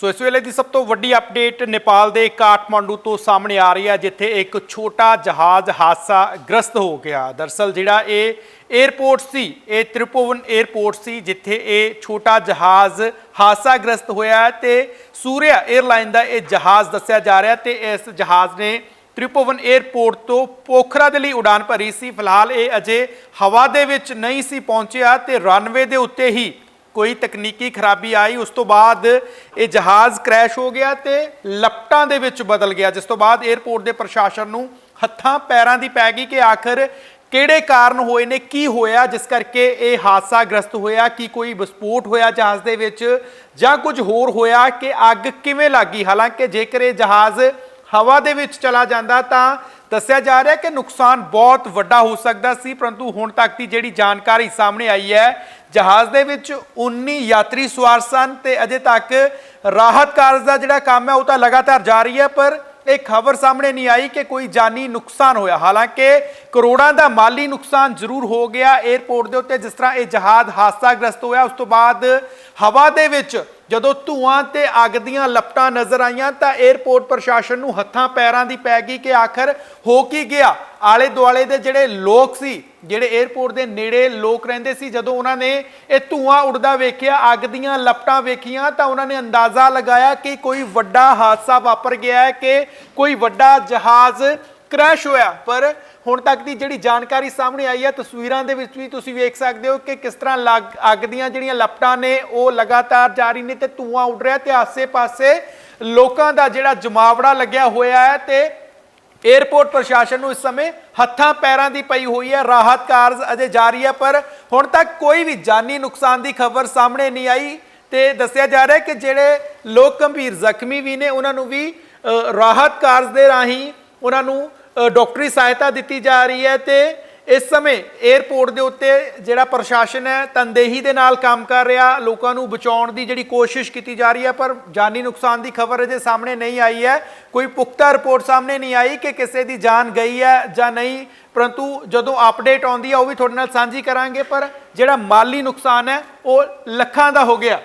ਸੋ ਇਸ ਵੇਲੇ ਦੀ ਸਭ ਤੋਂ ਵੱਡੀ ਅਪਡੇਟ ਨੇਪਾਲ ਦੇ ਕਾਠਮਾਂਡੂ ਤੋਂ ਸਾਹਮਣੇ ਆ ਰਹੀ ਹੈ, ਜਿੱਥੇ ਇੱਕ ਛੋਟਾ ਜਹਾਜ਼ ਹਾਦਸਾ ਗ੍ਰਸਤ ਹੋ ਗਿਆ। ਦਰਸਲ ਜਿਹੜਾ ਇਹ 에ਅਰਪੋਰਟ ਸੀ, ਇਹ ਤ੍ਰਿਪੋਵਨ 에ਅਰਪੋਰਟ ਸੀ, ਜਿੱਥੇ ਇਹ ਛੋਟਾ ਜਹਾਜ਼ ਹਾਦਸਾ ਗ੍ਰਸਤ ਹੋਇਆ ਤੇ ਸੂਰਿਆ 에ਅਰਲਾਈਨ ਦਾ ਇਹ ਜਹਾਜ਼ ਦੱਸਿਆ ਜਾ ਰਿਹਾ ਤੇ ਇਸ ਜਹਾਜ਼ ਨੇ ਤ੍ਰਿਪੋਵਨ 에ਅਰਪੋਰਟ ਤੋਂ ਪੋਖਰਾ ਦੇ ਲਈ ਉਡਾਨ ਭਰੀ ਸੀ। ਫਿਲਹਾਲ ਇਹ ਅਜੇ ਹਵਾ ਦੇ ਵਿੱਚ ਨਹੀਂ ਸੀ ਪਹੁੰਚਿਆ ਤੇ ਰਨਵੇ ਦੇ ਉੱਤੇ ਹੀ ਕੋਈ ਤਕਨੀਕੀ ਖਰਾਬੀ ਆਈ, ਉਸ ਤੋਂ ਬਾਅਦ ਇਹ ਜਹਾਜ਼ ਕ੍ਰੈਸ਼ ਹੋ ਗਿਆ ਤੇ ਲਪਟਾਂ ਦੇ ਵਿੱਚ ਬਦਲ ਗਿਆ, ਜਿਸ ਤੋਂ ਬਾਅਦ 에ਅਰਪੋਰਟ ਦੇ ਪ੍ਰਸ਼ਾਸਨ ਨੂੰ ਹੱਥਾਂ ਪੈਰਾਂ ਦੀ ਪੈ ਗਈ ਕਿ ਆਖਰ ਕਿਹੜੇ ਕਾਰਨ ਹੋਏ ਨੇ, ਕੀ ਹੋਇਆ, ਜਿਸ ਕਰਕੇ ਇਹ ਹਾਦਸਾ ਗ੍ਰਸਤ ਹੋਇਆ, ਕਿ ਕੋਈ ਵਿਸਫੋਟ ਹੋਇਆ ਜਹਾਜ਼ ਦੇ ਵਿੱਚ, ਜਾਂ ਕੁਝ ਹੋਰ ਹੋਇਆ ਕਿ ਅੱਗ ਕਿਵੇਂ ਲੱਗੀ? ਹਾਲਾਂਕਿ ਜੇਕਰ ਇਹ ਜਹਾਜ਼ ਹਵਾ ਦੇ ਵਿੱਚ ਚਲਾ ਜਾਂਦਾ ਤਾਂ ਦੱਸਿਆ ਜਾ ਰਿਹਾ ਕਿ ਨੁਕਸਾਨ ਬਹੁਤ ਵੱਡਾ ਹੋ ਸਕਦਾ ਸੀ, ਪਰੰਤੂ ਹੁਣ ਤੱਕ ਦੀ ਜਿਹੜੀ ਜਾਣਕਾਰੀ ਸਾਹਮਣੇ ਆਈ ਹੈ, ਜਹਾਜ਼ ਦੇ ਵਿੱਚ 19 ਯਾਤਰੀ ਸਵਾਰ ਸਨ ਤੇ ਅਜੇ ਤੱਕ ਰਾਹਤ ਕਾਰਜ ਦਾ ਜਿਹੜਾ ਕੰਮ ਹੈ ਉਹ ਤਾਂ ਲਗਾਤਾਰ ਜਾਰੀ ਹੈ, ਪਰ ਇਹ ਖਬਰ ਸਾਹਮਣੇ ਨਹੀਂ ਆਈ ਕਿ ਕੋਈ ਜਾਨੀ ਨੁਕਸਾਨ ਹੋਇਆ। ਹਾਲਾਂਕਿ ਕਰੋੜਾਂ ਦਾ ਮਾਲੀ ਨੁਕਸਾਨ ਜ਼ਰੂਰ ਹੋ ਗਿਆ। 에ਅਰਪੋਰਟ ਦੇ ਉੱਤੇ ਜਿਸ ਤਰ੍ਹਾਂ ਇਹ ਜਹਾਜ਼ ਹਾਦਸਾਗ੍ਰਸਤ ਹੋਇਆ, ਉਸ ਤੋਂ ਬਾਅਦ ਹਵਾ ਦੇ ਵਿੱਚ ਜਦੋਂ ਧੂਆਂ ਤੇ ਅੱਗ ਦੀਆਂ ਲਪਟਾਂ ਨਜ਼ਰ ਆਈਆਂ ਤਾਂ 에ਅਰਪੋਰਟ ਪ੍ਰਸ਼ਾਸਨ ਨੂੰ ਹੱਥਾਂ ਪੈਰਾਂ ਦੀ ਪੈ ਗਈ ਕਿ ਆਖਰ ਹੋ ਕੀ ਗਿਆ? ਆਲੇ ਦੁਆਲੇ ਦੇ ਜਿਹੜੇ ਲੋਕ ਸੀ, ਜਿਹੜੇ 에ਅਰਪੋਰਟ ਦੇ ਨੇੜੇ ਲੋਕ ਰਹਿੰਦੇ ਸੀ, ਜਦੋਂ ਉਹਨਾਂ ਨੇ ਇਹ ਧੂਆਂ ਉੱਡਦਾ ਵੇਖਿਆ, ਅੱਗ ਦੀਆਂ ਲਪਟਾਂ ਵੇਖੀਆਂ, ਤਾਂ ਉਹਨਾਂ ਨੇ ਅੰਦਾਜ਼ਾ ਲਗਾਇਆ ਕਿ ਕੋਈ ਵੱਡਾ ਹਾਦਸਾ ਵਾਪਰ ਗਿਆ ਹੈ ਕਿ ਕੋਈ ਵੱਡਾ ਜਹਾਜ਼ ਕ੍ਰੈਸ਼ ਹੋਇਆ। ਪਰ ਹੁਣ ਤੱਕ ਦੀ ਜਿਹੜੀ ਜਾਣਕਾਰੀ ਸਾਹਮਣੇ ਆਈ ਹੈ, ਤਸਵੀਰਾਂ ਦੇ ਵਿੱਚ ਵੀ ਤੁਸੀਂ ਵੇਖ ਸਕਦੇ ਹੋ ਕਿ ਕਿਸ ਤਰ੍ਹਾਂ ਲੱਗ- ਅੱਗ ਦੀਆਂ ਜਿਹੜੀਆਂ ਲਪਟਾਂ ਨੇ, ਉਹ ਲਗਾਤਾਰ ਜਾਰੀ ਨੇ ਤੇ ਧੂਆਂ ਉੱਡ ਰਿਹਾ ਤੇ ਆਸੇ-ਪਾਸੇ ਲੋਕਾਂ ਦਾ ਜਿਹੜਾ ਜਮਾਵੜਾ ਲੱਗਿਆ ਹੋਇਆ ਹੈ ਤੇ ਏਅਰਪੋਰਟ ਪ੍ਰਸ਼ਾਸਨ ਨੂੰ ਇਸ ਸਮੇਂ ਹੱਥਾਂ ਪੈਰਾਂ ਦੀ ਪਈ ਹੋਈ ਹੈ। ਰਾਹਤ ਕਾਰਜ ਅਜੇ ਜਾਰੀ ਹੈ, ਪਰ ਹੁਣ ਤੱਕ ਕੋਈ ਵੀ ਜਾਨੀ ਨੁਕਸਾਨ ਦੀ ਖਬਰ ਸਾਹਮਣੇ ਨਹੀਂ ਆਈ ਤੇ ਦੱਸਿਆ ਜਾ ਰਿਹਾ ਹੈ ਕਿ ਜਿਹੜੇ ਲੋਕ ਗੰਭੀਰ ਜ਼ਖਮੀ ਵੀ ਨੇ, ਉਹਨਾਂ ਨੂੰ ਵੀ ਰਾਹਤ ਕਾਰਜ ਦੇ ਰਾਹੀਂ ਉਹਨਾਂ ਨੂੰ ਡਾਕਟਰੀ ਸਹਾਇਤਾ ਦਿੱਤੀ ਜਾ ਰਹੀ ਹੈ ਤੇ ਇਸ ਸਮੇਂ 에ਅਰਪੋਰਟ ਦੇ ਉੱਤੇ ਜਿਹੜਾ ਪ੍ਰਸ਼ਾਸਨ ਹੈ, ਤਨਦੇਹੀ ਦੇ ਨਾਲ ਕੰਮ ਕਰ ਰਿਹਾ, ਲੋਕਾਂ ਨੂੰ ਬਚਾਉਣ ਦੀ ਜਿਹੜੀ ਕੋਸ਼ਿਸ਼ ਕੀਤੀ ਜਾ ਰਹੀ ਹੈ, ਪਰ ਜਾਨੀ ਨੁਕਸਾਨ ਦੀ ਖਬਰ ਅਜੇ ਸਾਹਮਣੇ ਨਹੀਂ ਆਈ ਹੈ। ਕੋਈ ਪੁਖਤਾ ਰਿਪੋਰਟ ਸਾਹਮਣੇ ਨਹੀਂ ਆਈ ਕਿ ਕਿਸੇ ਦੀ ਜਾਨ ਗਈ ਹੈ ਜਾਂ ਨਹੀਂ, ਪਰੰਤੂ ਜਦੋਂ ਅਪਡੇਟ ਆਉਂਦੀ ਹੈ, ਉਹ ਵੀ ਤੁਹਾਡੇ ਨਾਲ ਸਾਂਝੀ ਕਰਾਂਗੇ, ਪਰ ਜਿਹੜਾ ਮਾਲੀ ਨੁਕਸਾਨ ਹੈ, ਉਹ ਲੱਖਾਂ ਦਾ ਹੋ ਗਿਆ।